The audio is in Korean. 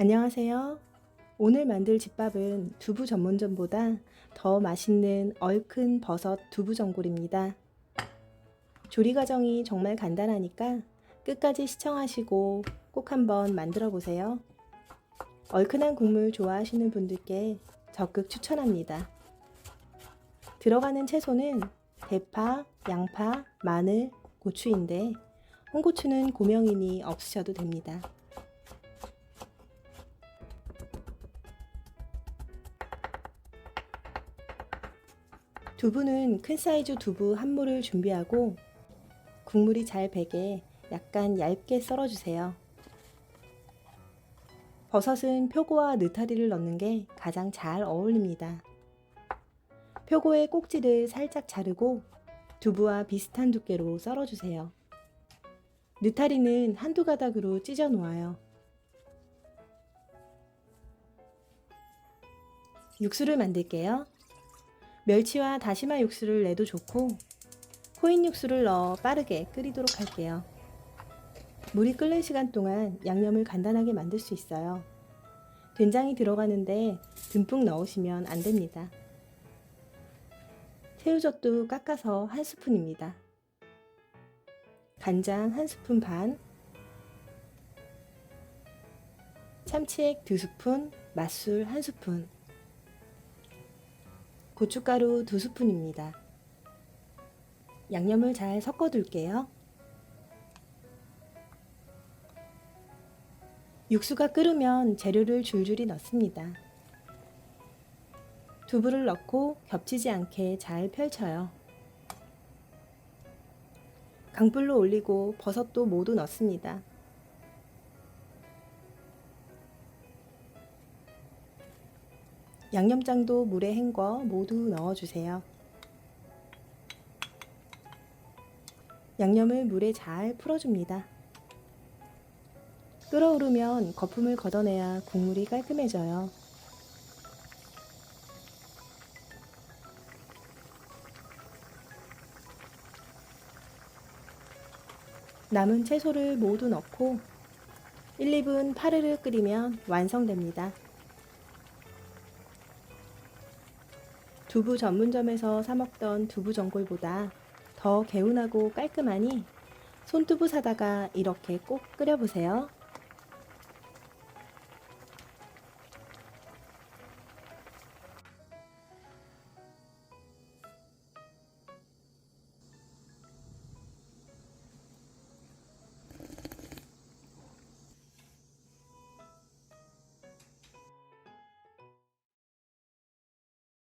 안녕하세요. 오늘 만들 집밥은 두부 전문점보다 더 맛있는 얼큰 버섯 두부 전골입니다. 조리 과정이 정말 간단하니까 끝까지 시청하시고 꼭 한번 만들어 보세요. 얼큰한 국물 좋아하시는 분들께 적극 추천합니다. 들어가는 채소는 대파, 양파, 마늘, 고추인데 홍고추는 고명이니 없으셔도 됩니다. 두부는 큰 사이즈 두부 한 모를 준비하고 국물이 잘 배게 약간 얇게 썰어주세요. 버섯은 표고와 느타리를 넣는 게 가장 잘 어울립니다. 표고의 꼭지를 살짝 자르고 두부와 비슷한 두께로 썰어주세요. 느타리는 한두 가닥으로 찢어 놓아요. 육수를 만들게요. 멸치와 다시마 육수를 내도 좋고 코인 육수를 넣어 빠르게 끓이도록 할게요. 물이 끓는 시간 동안 양념을 간단하게 만들 수 있어요. 된장이 들어가는데 듬뿍 넣으시면 안 됩니다. 새우젓도 깎아서 한 스푼입니다. 간장 한 스푼 반, 참치액 두 스푼, 맛술 한 스푼, 고춧가루 두 스푼입니다. 양념을 잘 섞어 둘게요. 육수가 끓으면 재료를 줄줄이 넣습니다. 두부를 넣고 겹치지 않게 잘 펼쳐요. 강불로 올리고 버섯도 모두 넣습니다. 양념장도 물에 헹궈 모두 넣어주세요. 양념을 물에 잘 풀어줍니다. 끓어오르면 거품을 걷어내야 국물이 깔끔해져요. 남은 채소를 모두 넣고 1, 2분 파르르 끓이면 완성됩니다. 두부 전문점에서 사 먹던 두부 전골보다 더 개운하고 깔끔하니 손두부 사다가 이렇게 꼭 끓여보세요.